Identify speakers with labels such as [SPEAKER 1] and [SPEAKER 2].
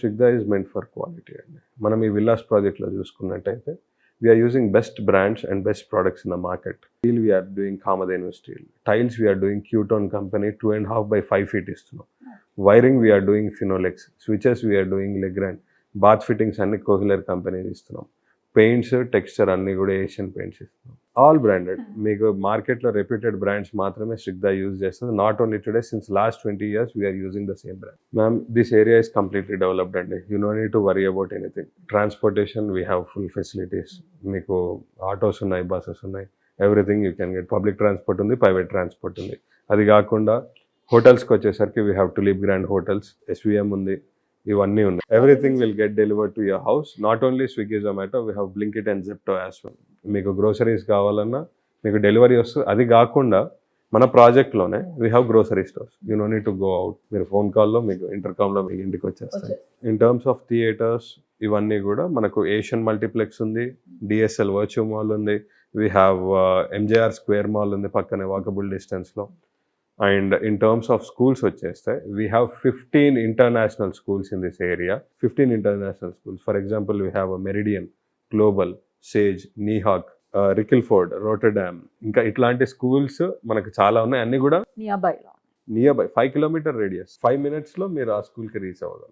[SPEAKER 1] Shrigdha is meant for quality అండి. మనం ఈ విల్లాస్ ప్రాజెక్ట్లో చూసుకున్నట్టయితే we are using best brands and best products in the market steel we are doing Kamadhenu steel tiles we are doing Qutone company two and half by five feet ఇస్తున్నాం. Wiring we are doing Finolex switches we are doing Legrand bath fittings అన్ని Kohler companies ఇస్తున్నాం. Paints texture అన్ని కూడా Asian paints ఇస్తున్నాం. All branded. మీకు మార్కెట్లో reputed brands మాత్రమే స్ట్రిక్ట్గా యూజ్ చేస్తుంది. Not only today since last twenty years we are using the same brand ma'am this area is completely developed అండి you no need to worry about anything transportation we have full facilities మీకు autos ఉన్నాయి buses ఉన్నాయి. Everything you can get public transport ఉంది private transport ఉంది. అది కాకుండా హోటల్స్కి వచ్చేసరికి we have to live grand hotels SVM ఉంది. ఇవన్నీ ఉన్నాయి. Everything will get delivered to your house not only Swiggy Zomato we have Blinkit and Zepto as well మీకు గ్రోసరీస్ కావాలన్నా మీకు డెలివరీ వస్తుంది. అది కాకుండా మన ప్రాజెక్ట్లోనే we have grocery stores you no need to go out మీరు ఫోన్ కాల్లో మీకు ఇంటర్కామ్లో మీకు ఇంటికి వచ్చేస్తాయి. ఇన్ టర్మ్స్ ఆఫ్ థియేటర్స్ ఇవన్నీ కూడా మనకు ఏషియన్ మల్టీప్లెక్స్ ఉంది డిఎస్ఎల్ వర్చ్యూ మాల్ ఉంది we have MJR square mall ఉంది పక్కనే వాకబుల్ డిస్టెన్స్లో and in terms of schools వచ్చేస్తే we have fifteen international schools in this area fifteen international schools for example we have Meridian Global Sage నీహాక్ రికిల్ఫోర్డ్ Rotterdam ఇంకా ఇట్లాంటి schools మనకు చాలా ఉన్నాయి. అన్ని కూడా nearby five kilometer radius five మినిట్స్లో మీరు ఆ స్కూల్కి రీచ్ అవ్వగలరు.